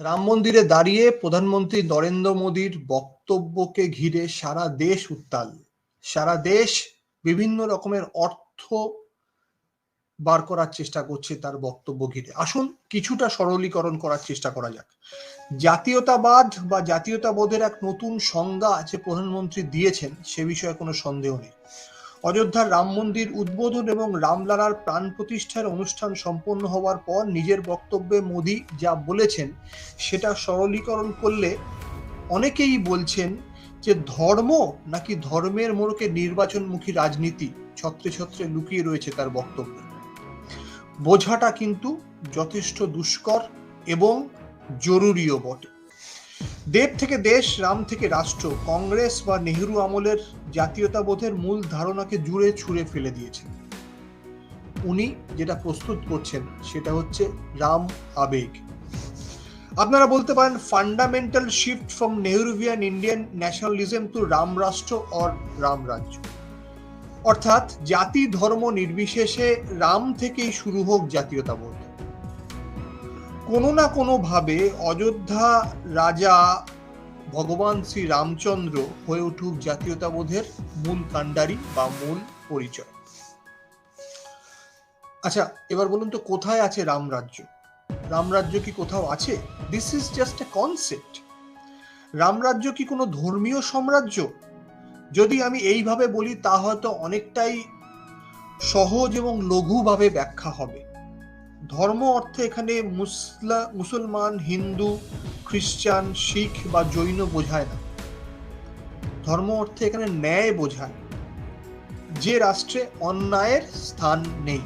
রাম মন্দিরে দাঁড়িয়ে প্রধানমন্ত্রী নরেন্দ্র মোদীর বক্তব্যকে ঘিরে সারা দেশ উত্তাল। সারা দেশ বিভিন্ন রকমের অর্থ বার করার চেষ্টা করছে তার বক্তব্য ঘিরে। আসুন কিছুটা সরলীকরণ করার চেষ্টা করা যাক। জাতীয়তাবাদ বা জাতীয়তাবোধের এক নতুন সংজ্ঞা যে প্রধানমন্ত্রী দিয়েছেন সে বিষয়ে কোনো সন্দেহ নেই। অযোধ্যার রাম মন্দির উদ্বোধন এবং রামলালার প্রাণ প্রতিষ্ঠার অনুষ্ঠান সম্পন্ন হওয়ার পর নিজের বক্তব্যে মোদী যা বলেছেন সেটা সরলীকরণ করলে অনেকেই বলছেন যে ধর্ম নাকি ধর্মের মোড়কে নির্বাচনমুখী রাজনীতি? ছত্রে ছত্রে লুকিয়ে রয়েছে তার বক্তব্যে। বোঝাটা কিন্তু যথেষ্ট দুষ্কর এবং জরুরিও বটে। দেব থেকে দেশ, রাম থেকে রাষ্ট্র, কংগ্রেস বা নেহরু আমলের জাতীয়তাবোধের মূল ধারণাকে জুড়ে ছুঁড়ে ফেলে দিয়েছেন উনি যেটা প্রস্তুত করছেন, সেটা হচ্ছে রাম আবেগ। আপনারা বলতে পারেন fundamental shift from Nehruvian Indian nationalism to Ram Rashtra or Ram রাজ্য অর্থাৎ জাতি ধর্ম নির্বিশেষে রাম থেকেই শুরু হোক জাতীয়তাবোধ। কোনো না কোনো ভাবে অযোধ্যা রাজা ভগবান শ্রী রামচন্দ্র হয়ে উঠুক জাতীয়তাবোধের মূল কাণ্ডারি বা মূল পরিচয়। আচ্ছা এবার বলুন তো কোথায় আছে রামরাজ্য রামরাজ্য কি কোথাও আছে? This is just a concept Ramrajya কি কোনো ধর্মীয় সাম্রাজ্য? যদি আমি এইভাবে বলি, তা হয়তো অনেকটাই সহজ এবং লঘুভাবে ব্যাখ্যা হবে। ধর্ম অর্থে এখানে মুসলা, মুসলমান, হিন্দু, খ্রিস্টান, শিখ বা জৈন বোঝায় না। ধর্ম অর্থে এখানে ন্যায় বোঝায়। যে রাষ্ট্রে অন্যায়ের স্থান নেই।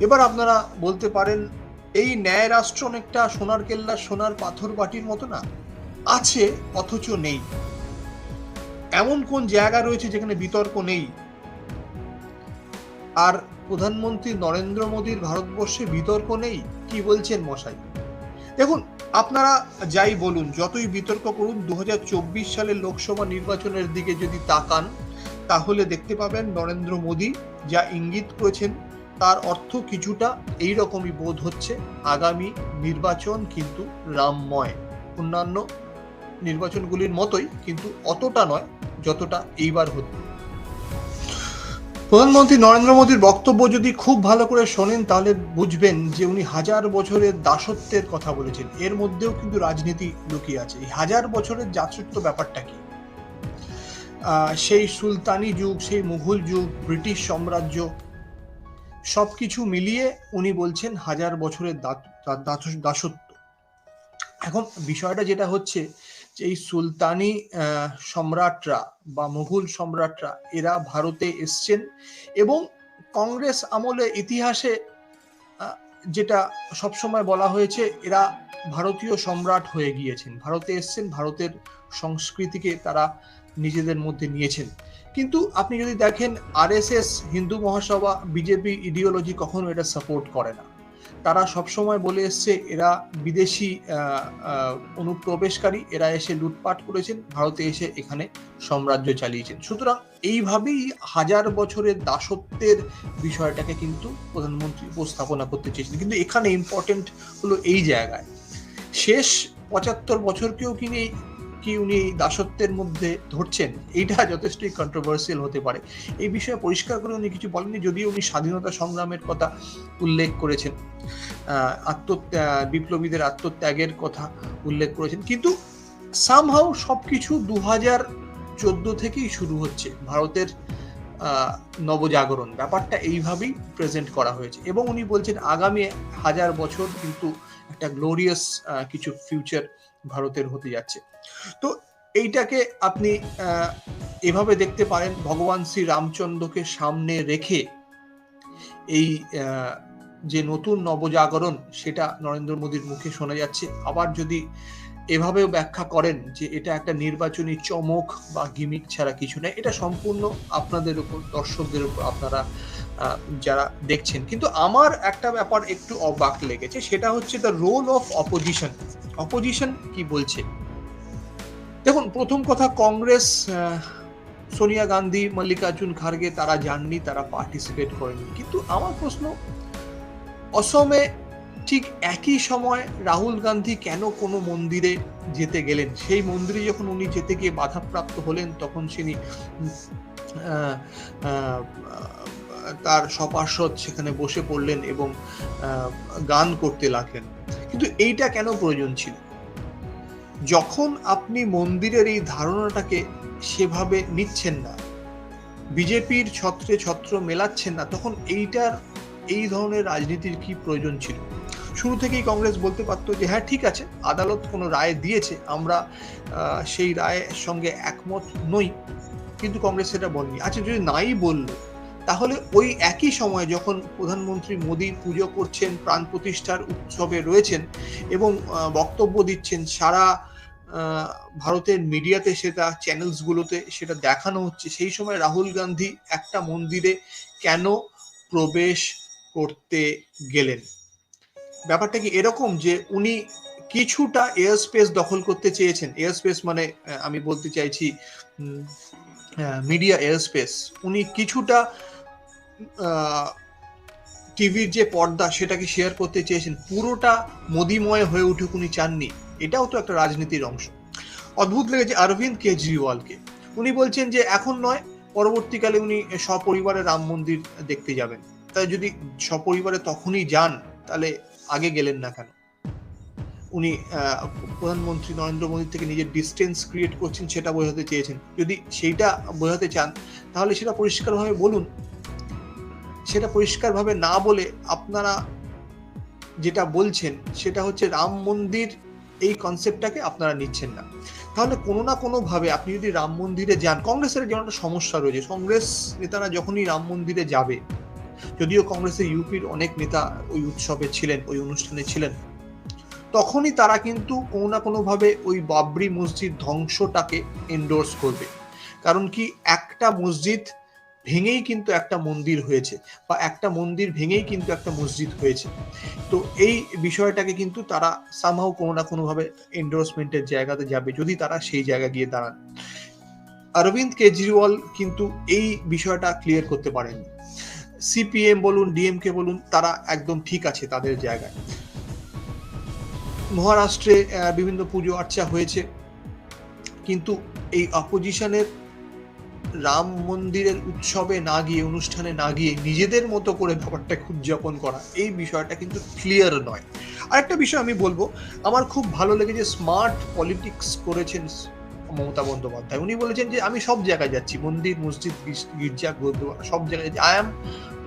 এবার আপনারা বলতে পারেন, এই ন্যায় রাষ্ট্র অনেকটা সোনার কেল্লা, সোনার পাথর বাটির মতো না, আছে অথচ নেই। এমন কোন জায়গা রয়েছে যেখানে বিতর্ক নেই? আর প্রধানমন্ত্রী নরেন্দ্র মোদীর ভারতবর্ষে বিতর্ক নেই? কি বলছেন মশাই? দেখুন, আপনারা যাই বলুন, যতই বিতর্ক করুন দু হাজার চব্বিশ সালের লোকসভা নির্বাচনের দিকে যদি তাকান, তাহলে দেখতে পাবেন নরেন্দ্র মোদী যা ইঙ্গিত করেছেন, তার অর্থ কিছুটা এই রকমই বোধ হচ্ছে আগামী নির্বাচন কিন্তু রামময়। অন্যান্য নির্বাচনগুলির মতোই, কিন্তু অতটা নয়, যতটা এইবার হচ্ছে। প্রধানমন্ত্রী নরেন্দ্র মোদীর বক্তব্য যদি খুব ভালো করে শোনেন, তাহলে বুঝবেন যে উনি হাজার বছরের দাসত্বের কথা বলেছেন। এর মধ্যেও কিন্তু রাজনীতি লুকিয়ে আছে। এই হাজার বছরের দাসত্ব ব্যাপারটা কি? সেই সুলতানি যুগ, সেই মুঘল যুগ, ব্রিটিশ সাম্রাজ্য সব কিছু মিলিয়ে উনি বলছেন হাজার বছরের দাসত্ব। এখন বিষয়টা যেটা হচ্ছে এই সুলতানি সম্রাটরা বা মুঘল সম্রাটরা এরা ভারতে এসছেন এবং কংগ্রেস আমলে ইতিহাসে যেটা সবসময় বলা হয়েছে এরা ভারতীয় সম্রাট হয়ে গিয়েছেন। ভারতে এসছেন, ভারতের সংস্কৃতিকে তারা নিজেদের মধ্যে নিয়েছেন। কিন্তু আপনি যদি দেখেন আরএসএস হিন্দু মহাসভা, বিজেপি, ইডিওলজি কখনো এটা সাপোর্ট করে না। তারা সবসময় বলে এসছে, এরা বিদেশি অনুপ্রবেশকারী, এরা এসে লুটপাট করেছেন, ভারতে এসে এখানে সাম্রাজ্য চালিয়েছেন। সুতরাং এইভাবেই হাজার বছরের দাসত্বের বিষয়টাকে কিন্তু প্রধানমন্ত্রী উপস্থাপনা করতে চেয়েছেন। কিন্তু এখানে ইম্পর্টেন্ট হলো এই জায়গায়। শেষ পঁচাত্তর বছরকেও কিনে কি উনি দাসত্বের মধ্যে ধরছেন? এইটা যথেষ্টই কন্ট্রোভার্সিয়াল হতে পারে। এই বিষয়ে পরিষ্কার করে উনি কিছু বলেননি, যদিও উনি স্বাধীনতা সংগ্রামের কথা উল্লেখ করেছেন। আত্ম বিপ্লবীদের আত্মত্যাগের কথা উল্লেখ করেছেন। কিন্তু সামহাও সবকিছু দু হাজার চোদ্দ থেকেই শুরু হচ্ছে ভারতের নবজাগরণ। ব্যাপারটা এইভাবেই প্রেজেন্ট করা হয়েছে। এবং উনি বলছেন, আগামী হাজার বছর কিন্তু একটা গ্লোরিয়াস কিছু ফিউচার ভারতের হতে যাচ্ছে। তো এইটাকে আপনি এভাবে দেখতে পারেন, ভগবান শ্রী রামচন্দ্রকে সামনে রেখে এই যে নতুন নবজাগরণ, সেটা নরেন্দ্র মোদীর মুখে শোনা যাচ্ছে। আবার যদি এভাবেও ব্যাখ্যা করেন যে এটা একটা নির্বাচনী চমক বা গিমিক ছাড়া কিছু নেই এটা সম্পূর্ণ আপনাদের উপর, দর্শকদের উপর আপনারা যারা দেখছেন। কিন্তু আমার একটা ব্যাপার একটু অবাক লেগেছে, সেটা হচ্ছে the role of opposition opposition কি বলছে? দেখুন, প্রথম কথা কংগ্রেস সোনিয়া গান্ধী, মল্লিকার্জুন খার্গে তারা যাননি, তারা পার্টিসিপেট করেনি। কিন্তু আমার প্রশ্ন, অসমে ঠিক একই সময় রাহুল গান্ধী কেন কোনো মন্দিরে যেতে গেলেন? সেই মন্দিরে যখন উনি যেতে গিয়ে বাধাপ্রাপ্ত হলেন, তখন তিনি তার সপার্ষদ সেখানে বসে পড়লেন এবং গান করতে লাগলেন। কিন্তু এইটা কেন প্রয়োজন ছিল? যখন আপনি মন্দিরের এই ধারণাটাকে সেভাবে নিচ্ছেন না, বিজেপির ছত্রে ছত্র মেলাচ্ছেন না, তখন এইটার এই ধরনের রাজনীতির কি প্রয়োজন ছিল? শুরু থেকেই কংগ্রেস বলতে পারতো যে হ্যাঁ ঠিক আছে, আদালত কোনো রায় দিয়েছে, আমরা সেই রায়ের সঙ্গে একমত নই। কিন্তু কংগ্রেস সেটা বলেনি। আচ্ছা যদি নাই বলল, তাহলে ওই একই সময়ে যখন প্রধানমন্ত্রী মোদী পুজো করছেন, প্রাণ প্রতিষ্ঠার উৎসবে রয়েছেন এবং বক্তব্য দিচ্ছেন, সারা ভারতের মিডিয়াতে সেটা, চ্যানেলসগুলোতে সেটা দেখানো হচ্ছে, সেই সময় রাহুল গান্ধী একটা মন্দিরে কেন প্রবেশ করতে গেলেন। ব্যাপারটা কি এরকম যে উনি কিছুটা এয়ার স্পেস দখল করতে চেয়েছেন? এয়ার স্পেস মানে আমি বলতে চাইছি মিডিয়া এয়ার স্পেস উনি কিছুটা টিভির যে পর্দা সেটাকে শেয়ার করতে চেয়েছেন, পুরোটা মোদিময় হয়ে উঠুক উনি চাননি, এটাও তো একটা রাজনীতির অংশ। অদ্ভুত লেগেছে অরবিন্দ কেজরিওয়ালকে। উনি বলছেন যে এখন নয়, পরবর্তীকালে উনি সপরিবারে রাম মন্দির দেখতে যাবেন। তাই যদি সপরিবারে তখনই যান, তাহলে আগে গেলেন না কেন? উনি প্রধানমন্ত্রী নরেন্দ্র মোদীর থেকে নিজের ডিস্টেন্স ক্রিয়েট করছেন সেটা বোঝাতে চেয়েছেন। যদি সেইটা বোঝাতে চান, তাহলে সেটা পরিষ্কারভাবে বলুন। সেটা পরিষ্কারভাবে না বলে আপনারা যেটা বলছেন, সেটা হচ্ছে রাম মন্দির, এই কনসেপ্টটাকে আপনারা নিচ্ছেন না। তাহলে কোনো না কোনোভাবে আপনি যদি রাম মন্দিরে যান, কংগ্রেসের যেমন একটা সমস্যা রয়েছে, কংগ্রেস নেতারা যখনই রাম মন্দিরে যাবে যদিও কংগ্রেসের ইউপির অনেক নেতা ওই উৎসবে ছিলেন, ওই অনুষ্ঠানে ছিলেন, তখনই তারা কিন্তু কোনো না কোনো ভাবে ওই বাবরি মসজিদ ধ্বংসটাকে এন্ডোর্স করবে। কারণ কি একটা মসজিদ ভেঙেই কিন্তু একটা মন্দির হয়েছে বা একটা মন্দির ভেঙেই কিন্তু একটা মসজিদ হয়েছে। তো এই বিষয়টাকে কিন্তু তারা সামহাও কোনো না কোনোভাবে এন্ডোর্সমেন্টের জায়গাতে যাবে যদি তারা সেই জায়গা গিয়ে দাঁড়ান। অরবিন্দ কেজরিওয়াল কিন্তু এই বিষয়টা ক্লিয়ার করতে পারেননি। সিপিএম বলুন ডিএমকে বলুন, তারা একদম ঠিক আছে তাদের জায়গায়। মহারাষ্ট্রে বিভিন্ন পুজো আর্চা হয়েছে। কিন্তু এই অপোজিশনের রাম মন্দিরের উৎসবে না গিয়ে, অনুষ্ঠানে না গিয়ে নিজেদের মতো করে ব্যাপারটাকে উদযাপন করা, এই বিষয়টা কিন্তু ক্লিয়ার নয়। আরেকটা বিষয় আমি বলব, আমার খুব ভালো লেগেছে স্মার্ট পলিটিক্স করেছেন মমতা বন্দ্যোপাধ্যায়। উনি বলেছেন যে, আমি সব জায়গায় যাচ্ছি। মন্দির, মসজিদ, গির্জা সব জায়গায় যাচ্ছি। I am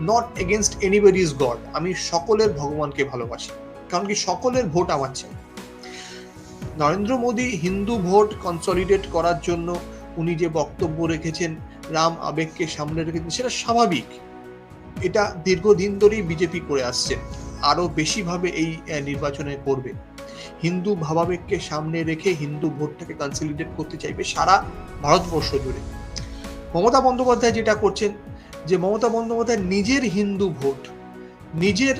not against anybody's god আমি সকলের ভগবানকে ভালোবাসি। কারণ কি? সকলের ভোট আমার চাই। নরেন্দ্র মোদী হিন্দু ভোট কনসলিডেট করার জন্য উনি যে বক্তব্য রেখেছেন, রাম আবেগকে সামনে রেখেছেন, সেটা স্বাভাবিক। এটা দীর্ঘদিন ধরেই বিজেপি করে আসছে। আরও বেশিভাবে এই নির্বাচনে করবে। হিন্দু ভাবাবেগকে সামনে রেখে হিন্দু ভোটটাকে কনসলিডেট করতে চাইবে সারা ভারতবর্ষ জুড়ে। মমতা বন্দ্যোপাধ্যায় যেটা করছেন, যে মমতা বন্দ্যোপাধ্যায় নিজের হিন্দু ভোট, নিজের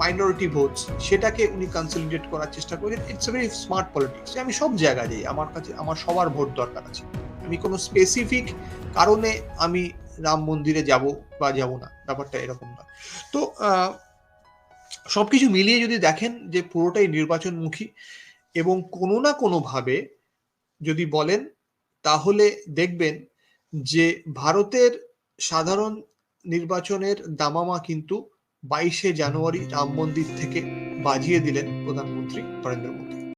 মাইনরিটি ভোটস সেটাকে উনি কনসলিডেট করার চেষ্টা করেন ইটস ভেরি স্মার্ট পলিটিক্স আমি সব জায়গায় যাই, আমার কাছে, আমার সবার ভোট দরকার আছে। আমি কোনো স্পেসিফিক কারণে আমি রাম মন্দিরে যাব বা যাব না, ব্যাপারটা এরকম না। তো সবকিছু মিলিয়ে যদি দেখেন যে পুরোটাই নির্বাচনমুখী এবং কোনো না কোনোভাবে যদি বলেন, তাহলে দেখবেন যে ভারতের সাধারণ নির্বাচনের দামামা কিন্তু বাইশে জানুয়ারি রাম মন্দির থেকে বাজিয়ে দিলেন প্রধানমন্ত্রী নরেন্দ্র মোদী।